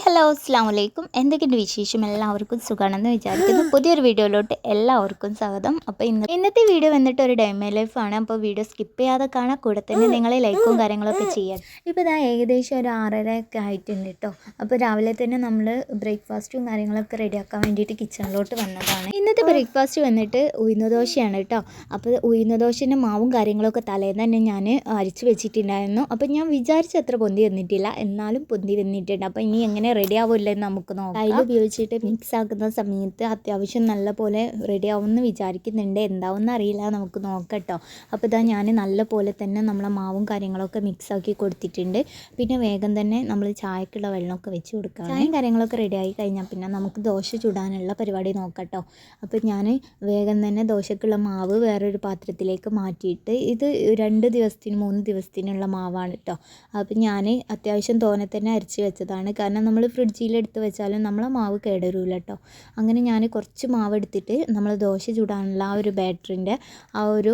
Hello അസ്സാം വലൈക്കും എന്തൊക്കെയുണ്ട് വിശേഷം? എല്ലാവർക്കും സുഖമാണെന്ന് വിചാരിക്കുന്നു. പുതിയൊരു വീഡിയോയിലോട്ട് എല്ലാവർക്കും സ്വാഗതം. അപ്പോൾ ഇന്ന് ഇന്നത്തെ വീഡിയോ വന്നിട്ട് ഒരു ഡൈമ ലൈഫാണ് അപ്പോൾ വീഡിയോ സ്കിപ്പ് ചെയ്യാതെ കാണാൻ കൂടെ തന്നെ നിങ്ങളെ ലൈക്കും കാര്യങ്ങളൊക്കെ ചെയ്യാം. ഇപ്പോൾ ഇതാ ഏകദേശം ഒരു ആറര ഒക്കെ ആയിട്ടുണ്ട് കേട്ടോ. അപ്പോൾ രാവിലെ തന്നെ നമ്മൾ ബ്രേക്ക്ഫാസ്റ്റും കാര്യങ്ങളൊക്കെ റെഡിയാക്കാൻ വേണ്ടിയിട്ട് കിച്ചണിലോട്ട് വന്നതാണ്. ഇന്നത്തെ ബ്രേക്ക്ഫാസ്റ്റ് വന്നിട്ട് ഉഴുന്ന ദോശയാണ് കേട്ടോ. അപ്പോൾ ഉഴുന്ന ദോശന്റെ മാവും കാര്യങ്ങളൊക്കെ തലേന്ന് തന്നെ ഞാൻ അരിച്ചു വെച്ചിട്ടുണ്ടായിരുന്നു. അപ്പോൾ ഞാൻ വിചാരിച്ചത്ര പൊന്തി വന്നിട്ടില്ല. എന്നാലും പൊന്തി വന്നിട്ടുണ്ട്. അപ്പോൾ ഇനി എങ്ങനെ റെഡി ആവില്ലെന്ന് നമുക്ക് നോക്കാം. അതിൽ ഉപയോഗിച്ചിട്ട് മിക്സ് ആക്കുന്ന സമയത്ത് അത്യാവശ്യം നല്ല പോലെ റെഡി ആവുമെന്ന് വിചാരിക്കുന്നുണ്ട്. എന്താവുമെന്ന് അറിയില്ല. നമുക്ക് നോക്കട്ടോ. കേട്ടോ അപ്പോൾ ഇതാ ഞാൻ നല്ല പോലെ തന്നെ നമ്മളെ മാവും കാര്യങ്ങളൊക്കെ മിക്സ് ആക്കി കൊടുത്തിട്ടുണ്ട്. പിന്നെ വേഗം തന്നെ നമ്മൾ ചായക്കുള്ള വെള്ളമൊക്കെ വെച്ച് കൊടുക്കാം ചായയും കാര്യങ്ങളൊക്കെ റെഡി ആയി കഴിഞ്ഞാൽ പിന്നെ നമുക്ക് ദോശ ചുടാനുള്ള പരിപാടി നോക്കട്ടോ. കേട്ടോ അപ്പോൾ ഞാൻ വേഗം തന്നെ ദോശക്കുള്ള മാവ് വേറൊരു പാത്രത്തിലേക്ക് മാറ്റിയിട്ട് ഇത് രണ്ട് ദിവസത്തിന് മൂന്ന് ദിവസത്തിനുള്ള മാവാണ് കേട്ടോ അപ്പോൾ ഞാൻ അത്യാവശ്യം തോനെ തന്നെ അരച്ച് വെച്ചതാണ്. കാരണം നമ്മൾ ഫ്രിഡ്ജിൽ എടുത്ത് വെച്ചാലും നമ്മളെ മാവ് കേടരൂല കേട്ടോ അങ്ങനെ ഞാൻ കുറച്ച് മാവ് എടുത്തിട്ട് നമ്മൾ ദോശ ചൂടാനുള്ള ആ ഒരു ബാറ്ററിന്റെ ആ ഒരു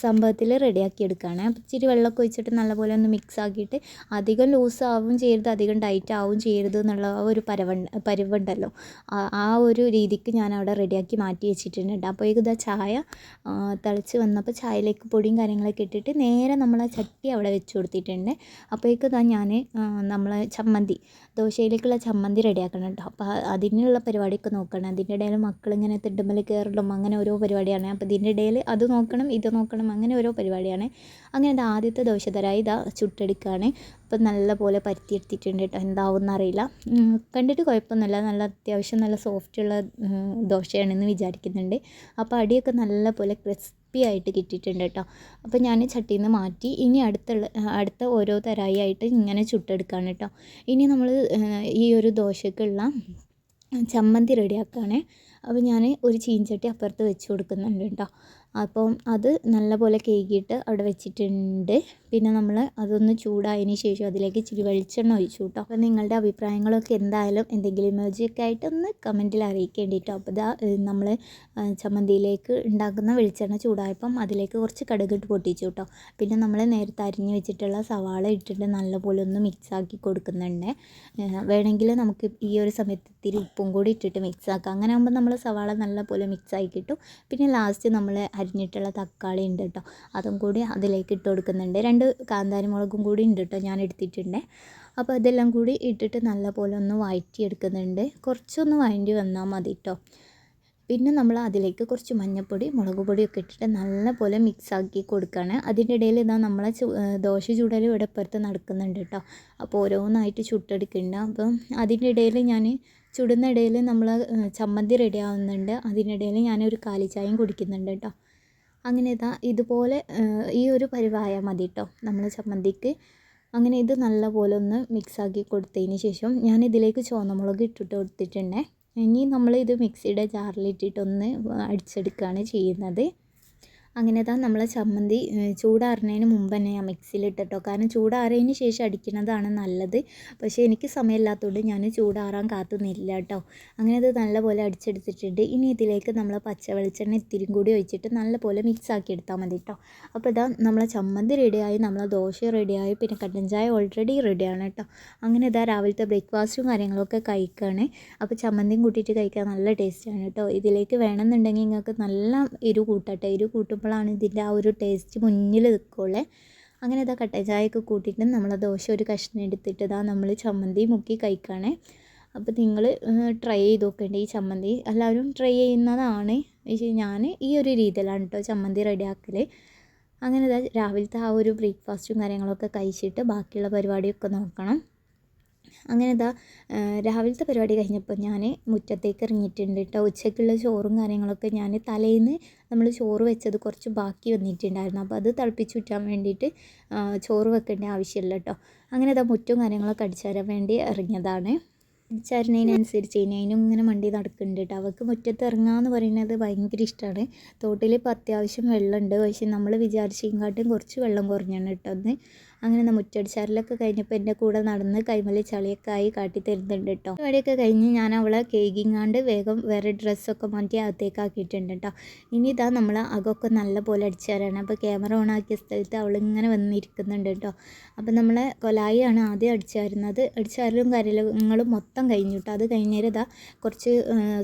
സംഭവത്തിൽ റെഡിയാക്കി എടുക്കുകയാണ് ഇച്ചിരി വെള്ളമൊക്കെ ഒഴിച്ചിട്ട് നല്ലപോലെ ഒന്ന് മിക്സ് ആക്കിയിട്ട് അധികം ലൂസ് ആവും ചെയ്യരുത് അധികം ടൈറ്റ് ആവും ചെയ്യരുത് എന്നുള്ള ആ ഒരു പരവ പരിവുണ്ടല്ലോ. ആ- ആ ഒരു രീതിക്ക് ഞാൻ അവിടെ റെഡിയാക്കി മാറ്റി വെച്ചിട്ടുണ്ട്. അപ്പോൾ ഇതാ ചായ ആ, തിളച്ച് വന്നപ്പോൾ ചായയിലേക്ക് പൊടിയും കാര്യങ്ങളൊക്കെ ഇട്ടിട്ട് നേരെ നമ്മളെ ചട്ടി അവിടെ വെച്ച് കൊടുത്തിട്ടുണ്ട്. അപ്പോഴേക്കും ഞാൻ നമ്മളെ ചമ്മന്തി ദോശയിലേക്കുള്ള ചമ്മന്തി റെഡിയാക്കണം കേട്ടോ. അപ്പോൾ അതിനുള്ള പരിപാടിയൊക്കെ നോക്കണം. അതിന്റെ ഇടയിൽ മക്കളിങ്ങനെ തിണ്ടുമ്മൽ കയറലും അങ്ങനെ ഓരോ പരിപാടിയാണ്. അപ്പോൾ ഇതിന്റെ ഇടയിൽ അത് നോക്കണം ഇത് നോക്കണം അങ്ങനെ ഓരോ പരിപാടിയാണ്. അങ്ങനെ ഇത് ആദ്യത്തെ ദോശ തരായി ഇതാ ചുട്ടെടുക്കുകയാണ് അപ്പോൾ നല്ല പോലെ പരത്തിയെടുത്തിട്ടുണ്ട് കേട്ടോ എന്താവും അറിയില്ല കണ്ടിട്ട് കുഴപ്പമൊന്നുമില്ല. നല്ല അത്യാവശ്യം നല്ല സോഫ്റ്റ് ഉള്ള ദോശയാണെന്ന് വിചാരിക്കുന്നുണ്ട്. അപ്പോൾ അടിയൊക്കെ നല്ല പോലെ ക്രിസ്പി ആയിട്ട് കിട്ടിയിട്ടുണ്ട് കേട്ടോ അപ്പോൾ ഞാൻ ചട്ടിയിൽ നിന്ന് മാറ്റി ഇനി അടുത്തുള്ള അടുത്ത ഓരോ തരായി ആയിട്ട് ഇങ്ങനെ ചുട്ടെടുക്കുകയാണ് കേട്ടോ ഇനി നമ്മൾ ഈ ഒരു ദോശക്കുള്ള ചമ്മന്തി റെഡിയാക്കുകയാണ് അപ്പോൾ ഞാൻ ഒരു ചീഞ്ചട്ടി അപ്പുറത്ത് വെച്ച് കൊടുക്കുന്നുണ്ട് കേട്ടോ. അപ്പം അത് നല്ലപോലെ കേകിയിട്ട് അവിടെ വെച്ചിട്ടുണ്ട്. പിന്നെ നമ്മൾ അതൊന്ന് ചൂടായതിന് ശേഷം അതിലേക്ക് ഇച്ചിരി വെളിച്ചെണ്ണ ഒഴിച്ചു കേട്ടോ. അപ്പോൾ നിങ്ങളുടെ അഭിപ്രായങ്ങളൊക്കെ എന്തായാലും എന്തെങ്കിലും ഇമോജിയൊക്കെ ആയിട്ട് ഒന്ന് അറിയിക്കേണ്ടി കേട്ടോ അപ്പോൾ ഇതാ നമ്മൾ ചമ്മന്തിയിലേക്ക് ഉണ്ടാക്കുന്ന വെളിച്ചെണ്ണ ചൂടായപ്പം അതിലേക്ക് കുറച്ച് കടുകിട്ട് പൊട്ടിച്ചു കേട്ടോ. പിന്നെ നമ്മൾ നേരത്തെ അരിഞ്ഞ് വെച്ചിട്ടുള്ള സവാള ഇട്ടിട്ട് നല്ലപോലെ ഒന്ന് മിക്സ് ആക്കി കൊടുക്കുന്നുണ്ട്. വേണമെങ്കിൽ നമുക്ക് ഈ ഒരു സമയത്ത് ഇത്തിരി ഉപ്പും കൂടി ഇട്ടിട്ട് മിക്സ് ആക്കാം. അങ്ങനെ ആകുമ്പോൾ നമ്മൾ സവാള നല്ലപോലെ മിക്സ് ആക്കി കിട്ടും. പിന്നെ ലാസ്റ്റ് നമ്മൾ അരിഞ്ഞിട്ടുള്ള തക്കാളി ഉണ്ട് കേട്ടോ അതും കൂടി അതിലേക്ക് ഇട്ട് കൊടുക്കുന്നുണ്ട്. രണ്ട് കാന്താരി മുളകും കൂടി ഉണ്ട് കേട്ടോ ഞാൻ എടുത്തിട്ടുണ്ട്. അപ്പോൾ ഇതെല്ലാം കൂടി ഇട്ടിട്ട് നല്ലപോലെ ഒന്ന് വഴറ്റിയെടുക്കുന്നുണ്ട് കുറച്ചൊന്ന് വഴണ്ടി വന്നാൽ മതി കേട്ടോ പിന്നെ നമ്മൾ അതിലേക്ക് കുറച്ച് മഞ്ഞൾപ്പൊടി മുളക് പൊടിയൊക്കെ ഇട്ടിട്ട് നല്ലപോലെ മിക്സ് ആക്കി കൊടുക്കുകയാണ് അതിന്റെ ഇടയിൽ ഇതാ നമ്മളെ ദോശ ചൂടൽ ഇവിടെ ഇപ്പുറത്ത് നടക്കുന്നുണ്ട് കേട്ടോ അപ്പോൾ ഓരോന്നായിട്ട് ചുട്ടെടുക്കുന്നുണ്ട് അപ്പം അതിന്റെ ഇടയിൽ ഞാൻ ചുടുന്ന ഇടയിൽ നമ്മൾ ചമ്മന്തി റെഡി ആവുന്നുണ്ട് അതിനിടയിൽ ഞാനൊരു കാലിച്ചായയും കുടിക്കുന്നുണ്ട് കേട്ടോ. അങ്ങനെ ഇതാ ഇതുപോലെ ഈ ഒരു പരിവായാൽ മതി കേട്ടോ നമ്മൾ ചമ്മന്തിക്ക്. അങ്ങനെ ഇത് നല്ലപോലെ ഒന്ന് മിക്സാക്കി കൊടുത്തതിന് ശേഷം ഞാൻ ഇതിലേക്ക് ചുവന്നമുളക് ഇട്ടിട്ട് കൊടുത്തിട്ടുണ്ടേ. ഇനി നമ്മൾ ഇത് മിക്സിയുടെ ജാറിലിട്ടിട്ടൊന്ന് അടിച്ചെടുക്കുകയാണ് ചെയ്യുന്നത്. അങ്ങനെ ദാ നമ്മളെ ചമ്മന്തി ചൂടാറുന്നതിന് മുമ്പ് തന്നെ ഞാൻ മിക്സിയിലിട്ടോ കാരണം ചൂടാറിയതിന് ശേഷം അടിക്കുന്നതാണ് നല്ലത്. പക്ഷേ എനിക്ക് സമയമില്ലാത്തതുകൊണ്ട് ഞാൻ ചൂടാറാൻ കാത്തുന്നില്ല കേട്ടോ അങ്ങനെ അത് നല്ലപോലെ അടിച്ചെടുത്തിട്ടുണ്ട്. ഇനി ഇതിലേക്ക് നമ്മൾ പച്ച വെളിച്ചെണ്ണ ഇത്തിരി കൂടി ഒഴിച്ചിട്ട് നല്ലപോലെ മിക്സ് ആക്കി എടുത്താൽ മതി കേട്ടോ അപ്പോൾ ഇതാ നമ്മളെ ചമ്മന്തി റെഡിയായി നമ്മളെ ദോശ റെഡിയായി പിന്നെ കട്ടൻ ചായ ഓൾറെഡി റെഡിയാണ് കേട്ടോ അങ്ങനെ ഇതാ രാവിലത്തെ ബ്രേക്ക്ഫാസ്റ്റും കാര്യങ്ങളൊക്കെ കഴിക്കുകയാണ് അപ്പോൾ ചമ്മന്തിയും കൂട്ടിയിട്ട് കഴിക്കാൻ നല്ല ടേസ്റ്റാണ് കേട്ടോ ഇതിലേക്ക് വേണമെന്നുണ്ടെങ്കിൽ നിങ്ങൾക്ക് നല്ല എരിവ് കൂട്ടട്ടെ എരിവ് കൂട്ടുമ്പോഴാണ് ഇതിന്റെ ആ ഒരു ടേസ്റ്റ് മുന്നിൽ നിൽക്കുള്ളേ. അങ്ങനെ ഇതാ കട്ടചായൊക്കെ കൂട്ടിയിട്ട് നമ്മൾ ദോശ ഒരു കഷ്ണം എടുത്തിട്ട് ഇതാ നമ്മൾ ചമ്മന്തി മുക്കി കഴിക്കുകയാണേ അപ്പോൾ നിങ്ങൾ ട്രൈ ചെയ്ത് നോക്കേണ്ട ഈ ചമ്മന്തി? എല്ലാവരും ട്രൈ ചെയ്യുന്നതാണ്. ഞാൻ ഈ ഒരു രീതിയിലാണ് കേട്ടോ ചമ്മന്തി റെഡിയാക്കൽ അങ്ങനെ രാവിലത്തെ ആ ഒരു ബ്രേക്ക്ഫാസ്റ്റും കാര്യങ്ങളൊക്കെ കഴിച്ചിട്ട് ബാക്കിയുള്ള പരിപാടിയൊക്കെ നോക്കണം. അങ്ങനെ ഇതാ രാവിലത്തെ പരിപാടി കഴിഞ്ഞപ്പോൾ ഞാൻ മുറ്റത്തേക്ക് ഇറങ്ങിയിട്ടുണ്ട് കേട്ടോ. ഉച്ചയ്ക്കുള്ള ചോറും കാര്യങ്ങളൊക്കെ ഞാൻ തലേന്ന് നമ്മൾ ചോറ് വെച്ചത് കുറച്ച് ബാക്കി വന്നിട്ടുണ്ടായിരുന്നു. അപ്പോൾ അത് തിളപ്പിച്ച് വിറ്റാൻ വേണ്ടിയിട്ട് ചോറ് വെക്കേണ്ട ആവശ്യമില്ല കേട്ടോ. അങ്ങനെ ഇതാ മുറ്റും കാര്യങ്ങളൊക്കെ അടിച്ചു തരാൻ വേണ്ടി ഇറങ്ങിയതാണ്. അടിച്ചറിഞ്ഞതിനനുസരിച്ച് അതിനും ഇങ്ങനെ മണ്ടി നടക്കുന്നുണ്ട് കേട്ടോ. അവൾക്ക് മുറ്റത്ത് ഇറങ്ങാന്ന് പറയുന്നത് ഭയങ്കര ഇഷ്ടമാണ്. തോട്ടിൽ ഇപ്പോൾ അത്യാവശ്യം വെള്ളമുണ്ട്. പക്ഷേ നമ്മൾ വിചാരിച്ചതിനെക്കാട്ടും കുറച്ച് വെള്ളം കുറഞ്ഞാണ് കേട്ടോ അന്ന് അങ്ങനെ നമ്മൾ മുറ്റടിച്ചാറിലൊക്കെ കഴിഞ്ഞപ്പോൾ എന്റെ കൂടെ നടന്ന് കൈമലി ചളിയൊക്കെ ആയി കാട്ടി തരുന്നുണ്ട് കേട്ടോ. ഇവിടെയൊക്കെ കഴിഞ്ഞ് ഞാൻ അവളെ കേക്കിങ്ങാണ്ട് വേഗം വേറെ ഡ്രസ്സൊക്കെ മാറ്റി അകത്തേക്ക് ആക്കിയിട്ടുണ്ട് കേട്ടോ. ഇനി ഇതാ നമ്മൾ അകമൊക്കെ നല്ല പോലെ അടിച്ചാറാണ്. അപ്പോൾ ക്യാമറ ഓൺ ആക്കിയ സ്ഥലത്ത് അവളിങ്ങനെ വന്നിരിക്കുന്നുണ്ട് കേട്ടോ. അപ്പോൾ നമ്മളെ കൊലായിയാണ് ആദ്യം അടിച്ചായിരുന്നത് അടിച്ചാരലും കാര്യങ്ങളും മൊത്തം കഴിഞ്ഞു കേട്ടോ. അത് കഴിഞ്ഞേരം ഇതാ കുറച്ച്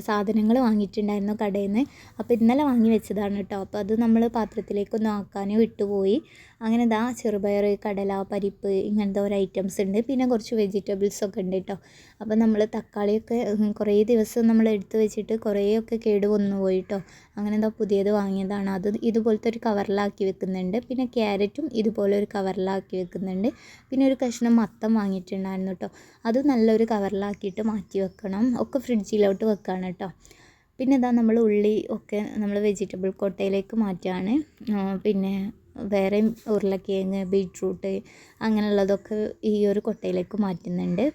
സാധനങ്ങൾ വാങ്ങിയിട്ടുണ്ടായിരുന്നു കടയിൽ നിന്ന് അപ്പോൾ ഇന്നലെ വാങ്ങി വെച്ചതാണ് കേട്ടോ. അപ്പോൾ അത് നമ്മൾ പാത്രത്തിലേക്കൊന്നും ആക്കാൻ വിട്ടുപോയി അങ്ങനെ ദാ ചെറുപയർ കടല പരിപ്പ് ഇങ്ങനത്തെ ഓരോ ഐറ്റംസ് ഉണ്ട്. പിന്നെ കുറച്ച് വെജിറ്റബിൾസ് ഒക്കെ ഉണ്ട് കേട്ടോ അപ്പോൾ നമ്മൾ തക്കാളിയൊക്കെ കുറേ ദിവസം നമ്മൾ എടുത്ത് വെച്ചിട്ട് കുറേയൊക്കെ കേട് വന്നു പോയി കേട്ടോ അങ്ങനെ എന്താ പുതിയത് വാങ്ങിയതാണ്. അത് ഇതുപോലത്തെ ഒരു കവറിലാക്കി വെക്കുന്നുണ്ട്. പിന്നെ ക്യാരറ്റും ഇതുപോലെ ഒരു കവറിലാക്കി വെക്കുന്നുണ്ട്. പിന്നെ ഒരു കഷ്ണം മത്തം വാങ്ങിയിട്ടുണ്ടായിരുന്നു കേട്ടോ അത് നല്ലൊരു കവറിലാക്കിയിട്ട് മാറ്റി വെക്കണം. ഒക്കെ ഫ്രിഡ്ജിലോട്ട് വെക്കുകയാണ് കേട്ടോ പിന്നെ ഇതാ നമ്മൾ ഉള്ളി ഒക്കെ നമ്മൾ വെജിറ്റബിൾ കൊട്ടയിലേക്ക് മാറ്റുകയാണ്. പിന്നെ വേറെയും ഉരുളക്കിഴങ്ങ് ബീട്രൂട്ട് അങ്ങനെയുള്ളതൊക്കെ ഈ ഒരു കൊട്ടയിലേക്ക് മാറ്റുന്നുണ്ട്.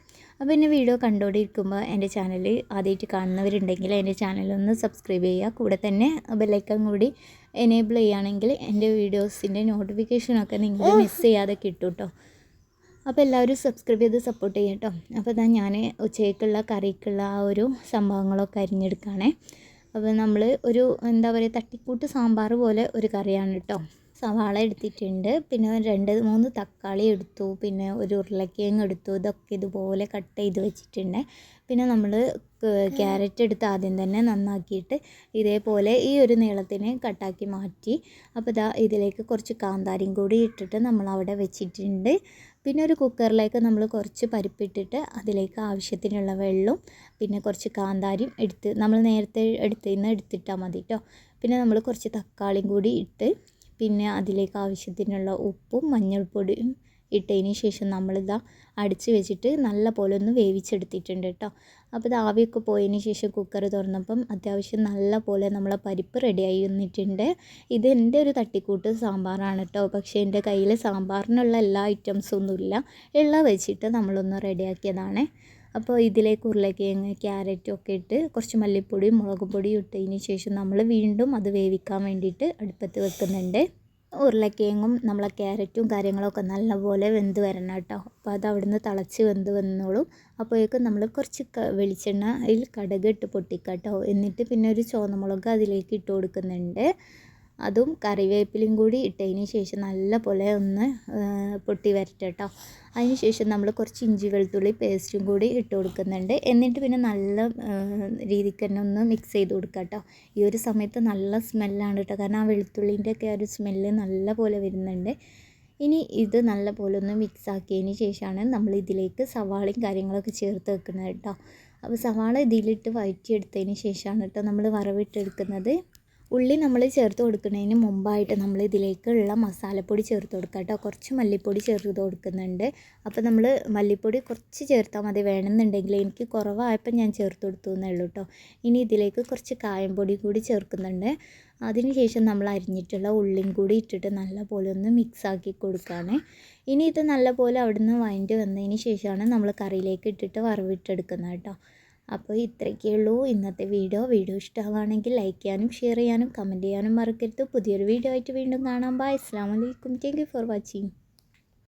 അപ്പോൾ എന്റെ വീഡിയോ കണ്ടുകൊണ്ടിരിക്കുമ്പോൾ എന്റെ ചാനൽ ആദ്യമായിട്ട് കാണുന്നവരുണ്ടെങ്കിൽ എന്റെ ചാനലൊന്ന് സബ്സ്ക്രൈബ് ചെയ്യുക. കൂടെ തന്നെ ബെല്ലൈക്കൺ കൂടി എനേബിൾ ചെയ്യുകയാണെങ്കിൽ എന്റെ വീഡിയോസിന്റെ നോട്ടിഫിക്കേഷനൊക്കെ നിങ്ങൾ മിസ് ചെയ്യാതെ കിട്ടും കേട്ടോ അപ്പോൾ എല്ലാവരും സബ്സ്ക്രൈബ് ചെയ്ത് സപ്പോർട്ട് ചെയ്യാം കേട്ടോ അപ്പോൾ ഇതാ ഞാൻ ഉച്ചയ്ക്കുള്ള കറിക്കുള്ള ആ ഒരു സംഭവങ്ങളൊക്കെ അരിഞ്ഞെടുക്കുകയാണേ അപ്പോൾ നമ്മൾ ഒരു എന്താ പറയുക തട്ടിക്കൂട്ട് സാമ്പാർ പോലെ ഒരു കറിയാണ് കേട്ടോ സവാള എടുത്തിട്ടുണ്ട്. പിന്നെ രണ്ട് മൂന്ന് തക്കാളി എടുത്തു. പിന്നെ ഒരു ഉരുളക്കിഴങ്ങ് എടുത്തു. ഇതൊക്കെ ഇതുപോലെ കട്ട് ചെയ്ത് വെച്ചിട്ടുണ്ട്. പിന്നെ നമ്മൾ ക്യാരറ്റ് എടുത്ത് ആദ്യം തന്നെ നന്നാക്കിയിട്ട് ഇതേപോലെ ഈ ഒരു നീളത്തിന് കട്ടാക്കി മാറ്റി. അപ്പോൾ ഇതാ ഇതിലേക്ക് കുറച്ച് കാന്താരിയും കൂടി ഇട്ടിട്ട് നമ്മൾ അവിടെ വെച്ചിട്ടുണ്ട്. പിന്നെ ഒരു കുക്കറിലേക്ക് നമ്മൾ കുറച്ച് പരിപ്പിട്ടിട്ട് അതിലേക്ക് ആവശ്യത്തിനുള്ള വെള്ളവും പിന്നെ കുറച്ച് കാന്താരിയും എടുത്ത് നമ്മൾ നേരത്തെ എടുത്തതിൽ എടുത്തിട്ടാൽ മതി കേട്ടോ പിന്നെ നമ്മൾ കുറച്ച് തക്കാളിയും കൂടി ഇട്ട് പിന്നെ അതിലേക്ക് ആവശ്യത്തിനുള്ള ഉപ്പും മഞ്ഞൾപ്പൊടിയും ഇട്ടതിന് ശേഷം നമ്മളിതാ അടിച്ച് വെച്ചിട്ട് നല്ല പോലെ ഒന്ന് വേവിച്ചെടുത്തിട്ടുണ്ട് കേട്ടോ. അപ്പോൾ ഇത് ആവിയൊക്കെ പോയതിന് ശേഷം കുക്കർ തുറന്നപ്പം അത്യാവശ്യം നല്ല പോലെ നമ്മളെ പരിപ്പ് റെഡിയായി വന്നിട്ടുണ്ട്. ഇത് എന്റെ ഒരു തട്ടിക്കൂട്ട് സാമ്പാറാണ് കേട്ടോ. പക്ഷേ എന്റെ കയ്യിൽ സാമ്പാറിനുള്ള എല്ലാ ഐറ്റംസും ഒന്നുമില്ല. ഉള്ള വെച്ചിട്ട് നമ്മളൊന്ന് റെഡിയാക്കിയതാണ് അപ്പോൾ ഇതിലേക്ക് ഉരുളക്കിഴങ്ങ് ക്യാരറ്റും ഒക്കെ ഇട്ട് കുറച്ച് മല്ലിപ്പൊടിയും മുളക് പൊടിയും ഇട്ടതിന് ശേഷം നമ്മൾ വീണ്ടും അത് വേവിക്കാൻ വേണ്ടിയിട്ട് അടുപ്പത്ത് വെക്കുന്നുണ്ട്. ഉരുളക്കിഴങ്ങും നമ്മളെ ക്യാരറ്റും കാര്യങ്ങളൊക്കെ നല്ലപോലെ വെന്ത് വരണം കേട്ടോ. അപ്പോൾ അത് അവിടുന്ന് തിളച്ച് വെന്ത് വന്നോളും. അപ്പോഴേക്കും നമ്മൾ കുറച്ച് വെളിച്ചെണ്ണയിൽ കടുക് ഇട്ട് പൊട്ടിക്കാട്ടോ എന്നിട്ട് പിന്നെ ഒരു ചുവന്നമുളക് അതിലേക്ക് ഇട്ട് കൊടുക്കുന്നുണ്ട്. അതും കറിവേപ്പിലയും കൂടി ഇട്ടതിന് ശേഷം നല്ല പോലെ ഒന്ന് പൊട്ടി വരട്ടെ അതിന് ശേഷം നമ്മൾ കുറച്ച് ഇഞ്ചി വെളുത്തുള്ളി പേസ്റ്റും കൂടി ഇട്ട് കൊടുക്കുന്നുണ്ട്. എന്നിട്ട് പിന്നെ നല്ല രീതിക്ക് തന്നെ ഒന്ന് മിക്സ് ചെയ്ത് കൊടുക്കുക കേട്ടോ ഈ ഒരു സമയത്ത് നല്ല സ്മെല്ലാണ് കേട്ടോ കാരണം ആ വെളുത്തുള്ളിന്റെ ഒക്കെ ഒരു സ്മെല്ല് നല്ല പോലെ വരുന്നുണ്ട്. ഇനി ഇത് നല്ല പോലെ ഒന്ന് മിക്സ് ആക്കിയതിന് ശേഷമാണ് നമ്മൾ ഇതിലേക്ക് സവാളയും കാര്യങ്ങളൊക്കെ ചേർത്ത് വെക്കുന്നത് കേട്ടോ അപ്പോൾ സവാള ഇതിലിട്ട് വഴറ്റിയെടുത്തതിന് ശേഷമാണ് കേട്ടോ നമ്മൾ വറവിട്ടെടുക്കുന്നത്. ഉള്ളി നമ്മൾ ചേർത്ത് കൊടുക്കുന്നതിന് മുമ്പായിട്ട് നമ്മൾ ഇതിലേക്കുള്ള മസാലപ്പൊടി ചേർത്ത് കൊടുക്കുക കേട്ടോ. കുറച്ച് മല്ലിപ്പൊടി ചേർത്ത് കൊടുക്കുന്നുണ്ട്. അപ്പോൾ നമ്മൾ മല്ലിപ്പൊടി കുറച്ച് ചേർത്താൽ മതി. വേണമെന്നുണ്ടെങ്കിൽ എനിക്ക് കുറവായപ്പോൾ ഞാൻ ചേർത്ത് കൊടുത്തു എന്നേ ഉള്ളൂ കേട്ടോ. ഇനി ഇതിലേക്ക് കുറച്ച് കായംപൊടി കൂടി ചേർക്കുന്നുണ്ട്. അതിനുശേഷം നമ്മൾ അരിഞ്ഞിട്ടുള്ള ഉള്ളിയും കൂടി ഇട്ടിട്ട് നല്ലപോലെ ഒന്ന് മിക്സ് ആക്കി കൊടുക്കുകയാണ്. ഇനി ഇത് നല്ലപോലെ അവിടുന്ന് വഴണ്ടി വന്നതിന് ശേഷമാണ് നമ്മൾ കറിയിലേക്ക് ഇട്ടിട്ട് വറവിട്ടെടുക്കുന്നത് കേട്ടോ. അപ്പോൾ ഇത്രയൊക്കെ ഉള്ളൂ. ഇന്നത്തെ വീഡിയോ. വീഡിയോ ഇഷ്ടമാണെങ്കിൽ ലൈക്ക് ചെയ്യാനും ഷെയർ ചെയ്യാനും കമന്റ് ചെയ്യാനും മറക്കരുത്. പുതിയൊരു വീഡിയോ ആയിട്ട് വീണ്ടും കാണാം. ബൈ അസ്സാം വലൈക്കും താങ്ക് യു ഫോർ വാച്ചിങ്